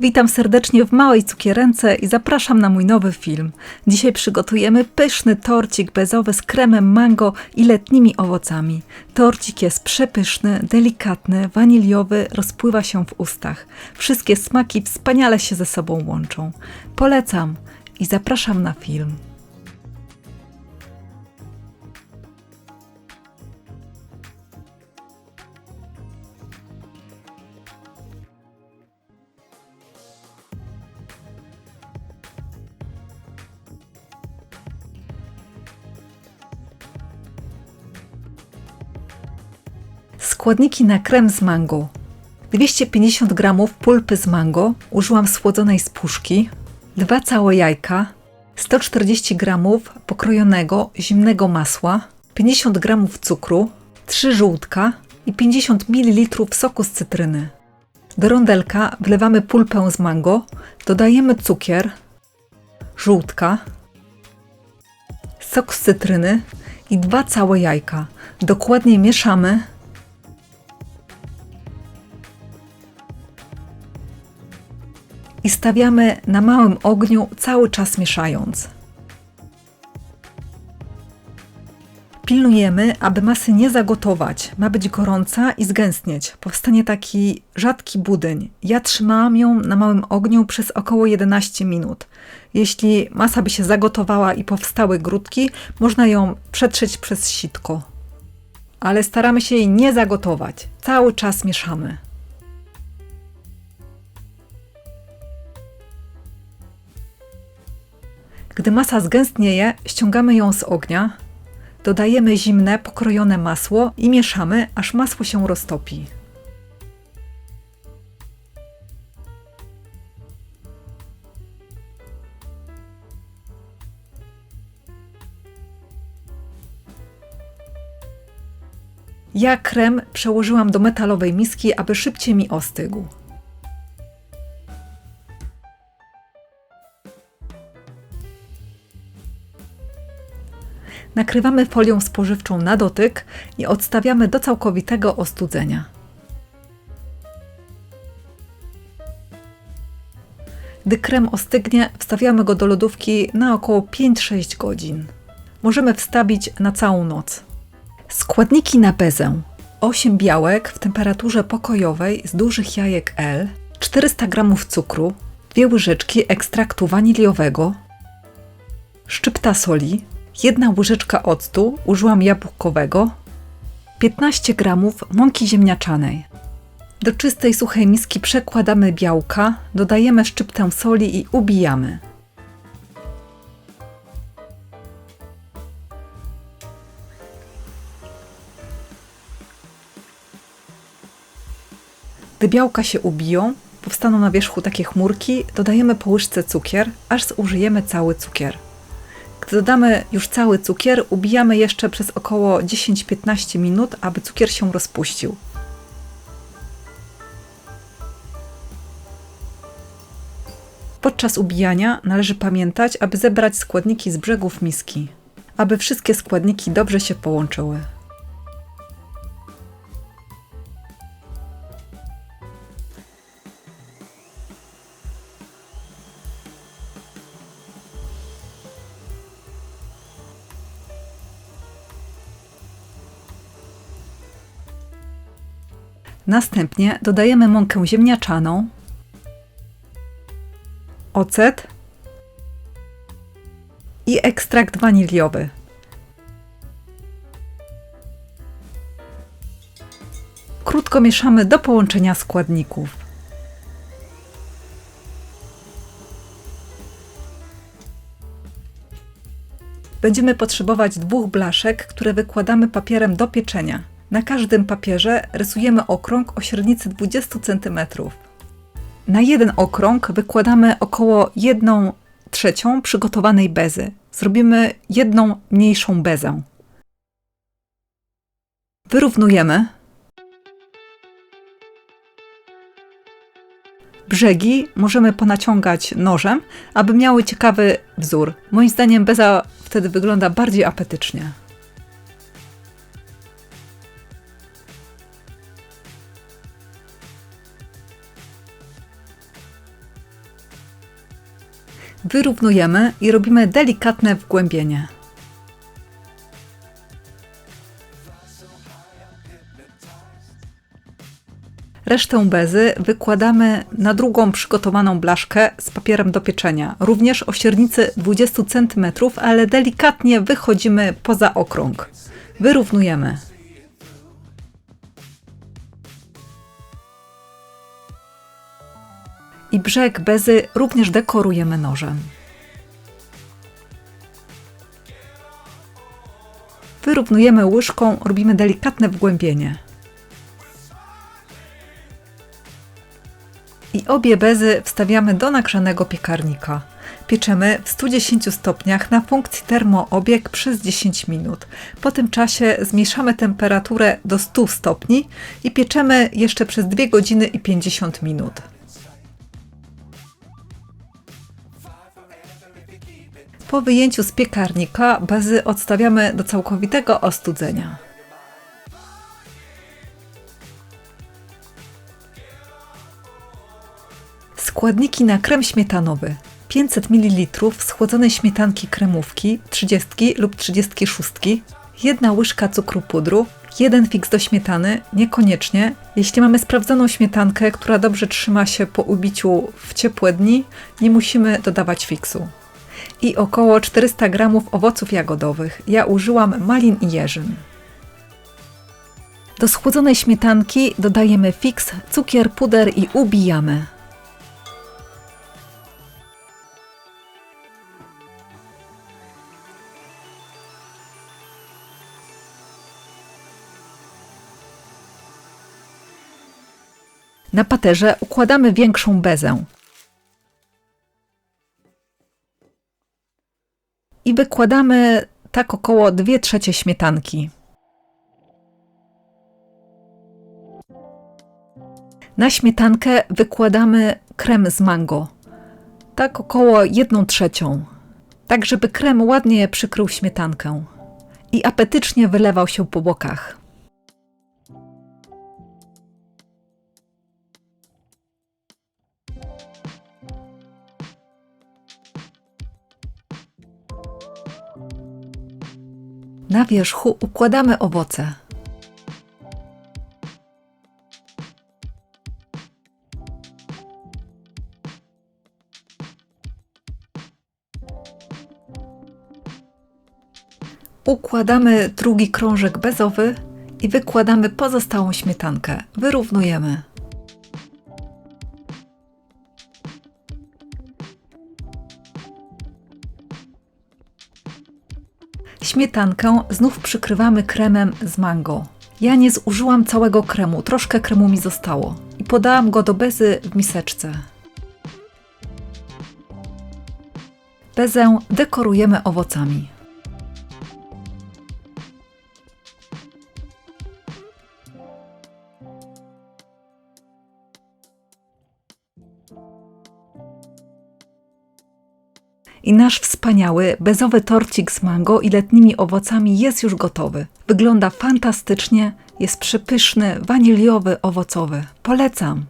Witam serdecznie w Małej Cukierence i zapraszam na mój nowy film. Dzisiaj przygotujemy pyszny torcik bezowy z kremem mango i letnimi owocami. Torcik jest przepyszny, delikatny, waniliowy, rozpływa się w ustach. Wszystkie smaki wspaniale się ze sobą łączą. Polecam i zapraszam na film. Składniki na krem z mango. 250 g pulpy z mango, użyłam słodzonej z puszki, dwa całe jajka, 140 g pokrojonego zimnego masła, 50 g cukru, 3 żółtka i 50 ml soku z cytryny. Do rondelka wlewamy pulpę z mango, dodajemy cukier, żółtka, sok z cytryny i dwa całe jajka. Dokładnie mieszamy i stawiamy na małym ogniu, cały czas mieszając. Pilnujemy, aby masy nie zagotować. Ma być gorąca i zgęstnieć. Powstanie taki rzadki budyń. Ja trzymałam ją na małym ogniu przez około 11 minut. Jeśli masa by się zagotowała i powstały grudki, można ją przetrzeć przez sitko. Ale staramy się jej nie zagotować. Cały czas mieszamy. Gdy masa zgęstnieje, ściągamy ją z ognia, dodajemy zimne, pokrojone masło i mieszamy, aż masło się roztopi. Ja krem przełożyłam do metalowej miski, aby szybciej mi ostygł. Nakrywamy folią spożywczą na dotyk i odstawiamy do całkowitego ostudzenia. Gdy krem ostygnie, wstawiamy go do lodówki na około 5-6 godzin. Możemy wstawić na całą noc. Składniki na bezę: 8 białek w temperaturze pokojowej z dużych jajek L, 400 g cukru, 2 łyżeczki ekstraktu waniliowego, szczypta soli, jedna łyżeczka octu, użyłam jabłkowego, 15 g mąki ziemniaczanej. Do czystej, suchej miski przekładamy białka, dodajemy szczyptę soli i ubijamy. Gdy białka się ubiją, powstaną na wierzchu takie chmurki, dodajemy po łyżce cukier, aż zużyjemy cały cukier. Gdy dodamy już cały cukier, ubijamy jeszcze przez około 10-15 minut, aby cukier się rozpuścił. Podczas ubijania należy pamiętać, aby zebrać składniki z brzegów miski, aby wszystkie składniki dobrze się połączyły. Następnie dodajemy mąkę ziemniaczaną, ocet i ekstrakt waniliowy. Krótko mieszamy do połączenia składników. Będziemy potrzebować dwóch blaszek, które wykładamy papierem do pieczenia. Na każdym papierze rysujemy okrąg o średnicy 20 cm. Na jeden okrąg wykładamy około 1 trzecią przygotowanej bezy. Zrobimy jedną mniejszą bezę. Wyrównujemy. Brzegi możemy ponaciągać nożem, aby miały ciekawy wzór. Moim zdaniem beza wtedy wygląda bardziej apetycznie. Wyrównujemy i robimy delikatne wgłębienie. Resztę bezy wykładamy na drugą przygotowaną blaszkę z papierem do pieczenia, również o średnicy 20 cm, ale delikatnie wychodzimy poza okrąg. Wyrównujemy. I brzeg bezy również dekorujemy nożem. Wyrównujemy łyżką, robimy delikatne wgłębienie. I obie bezy wstawiamy do nagrzanego piekarnika. Pieczemy w 110 stopniach na funkcji termoobieg przez 10 minut. Po tym czasie zmniejszamy temperaturę do 100 stopni i pieczemy jeszcze przez 2 godziny i 50 minut. Po wyjęciu z piekarnika bezy odstawiamy do całkowitego ostudzenia. Składniki na krem śmietanowy. 500 ml schłodzonej śmietanki kremówki 30 lub 36, jedna łyżka cukru pudru, jeden fiks do śmietany, niekoniecznie. Jeśli mamy sprawdzoną śmietankę, która dobrze trzyma się po ubiciu w ciepłe dni, nie musimy dodawać fiksu. I około 400 g owoców jagodowych. Ja użyłam malin i jeżyn. Do schłodzonej śmietanki dodajemy fiks, cukier, puder i ubijamy. Na paterze układamy większą bezę. I wykładamy tak około 2 trzecie śmietanki. Na śmietankę wykładamy krem z mango. Tak około 1 trzecią. Tak, żeby krem ładnie przykrył śmietankę i apetycznie wylewał się po bokach. Na wierzchu układamy owoce. Układamy drugi krążek bezowy i wykładamy pozostałą śmietankę. Wyrównujemy. Śmietankę znów przykrywamy kremem z mango. Ja nie zużyłam całego kremu, troszkę kremu mi zostało i podałam go do bezy w miseczce. Bezę dekorujemy owocami. I nasz wspaniały, bezowy torcik z mango i letnimi owocami jest już gotowy. Wygląda fantastycznie, jest przepyszny, waniliowy, owocowy. Polecam!